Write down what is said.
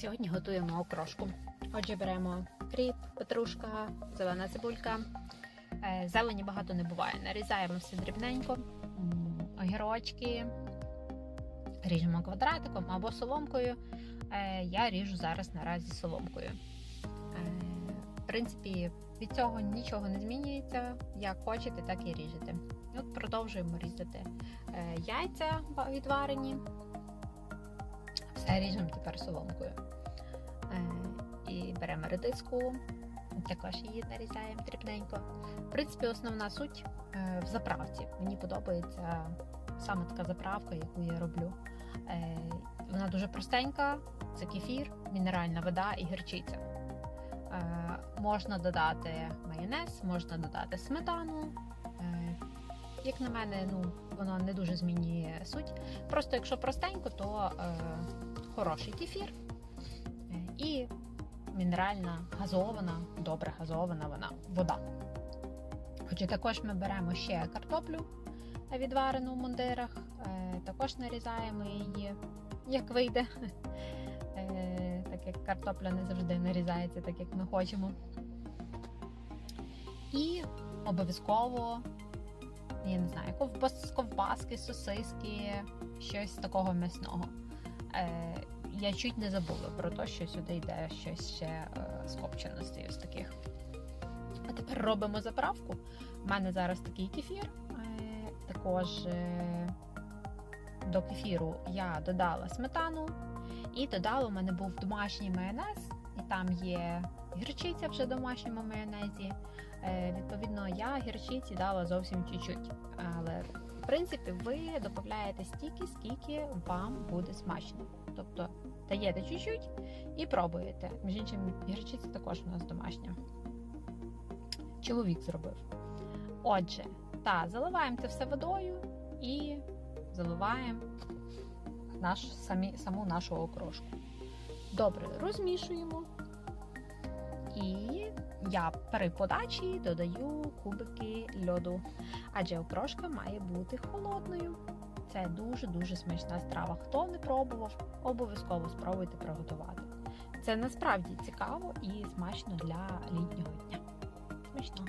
Сьогодні готуємо окрошку. Отже, беремо кріп, петрушка, зелена цибулька. Е, Зелені багато не буває. Нарізаємо все дрібненько, огірочки, ріжемо квадратиком або соломкою. Е, Я ріжу зараз наразі соломкою. Е, В принципі, від цього нічого не змінюється. Як хочете, так і ріжете. От продовжуємо різати яйця відварені. Все ріжемо тепер соломкою. Е, І беремо редиску, також її нарізаємо дрібненько. В принципі, основна суть е, в заправці. Мені подобається саме така заправка, яку я роблю. Е, Вона дуже простенька, це кефір, мінеральна вода і гірчиця. Можна додати майонез, можна додати сметану. Е, Як на мене, ну, воно не дуже змінює суть. Просто якщо простенько, то е, хороший кефір е, і мінеральна, газована, добре газована вона вода. Хоча також ми беремо ще картоплю відварену в мундирах, е, також нарізаємо її, як вийде. Е, Так як картопля не завжди нарізається, так як ми хочемо. І обов'язково, я не знаю, ковбас, ковбаски, сосиски, щось такого м'ясного. Е, я чуть не забула про те, що сюди йде щось ще е, з копченостей ось таких. А тепер робимо заправку. У мене зараз такий кефір. Е, також е, до кефіру я додала сметану і додала, у мене був домашній майонез, і там є гірчиця вже в домашньому майонезі. Е, відповідно, я гірчиці дала зовсім чуть-чуть. Але в принципі, ви додаєте стільки, скільки вам буде смачно. Тобто даєте чуть-чуть і пробуєте. Між іншим, гірчиця також у нас домашня. Чоловік зробив. Отже, та, заливаємо це все водою і заливаємо наш, самі, саму нашу окрошку. Добре, розмішуємо. Я при подачі додаю кубики льоду, адже окрошка має бути холодною. Це дуже-дуже смачна страва. Хто не пробував, обов'язково спробуйте приготувати. Це насправді цікаво і смачно для літнього дня. Смачно!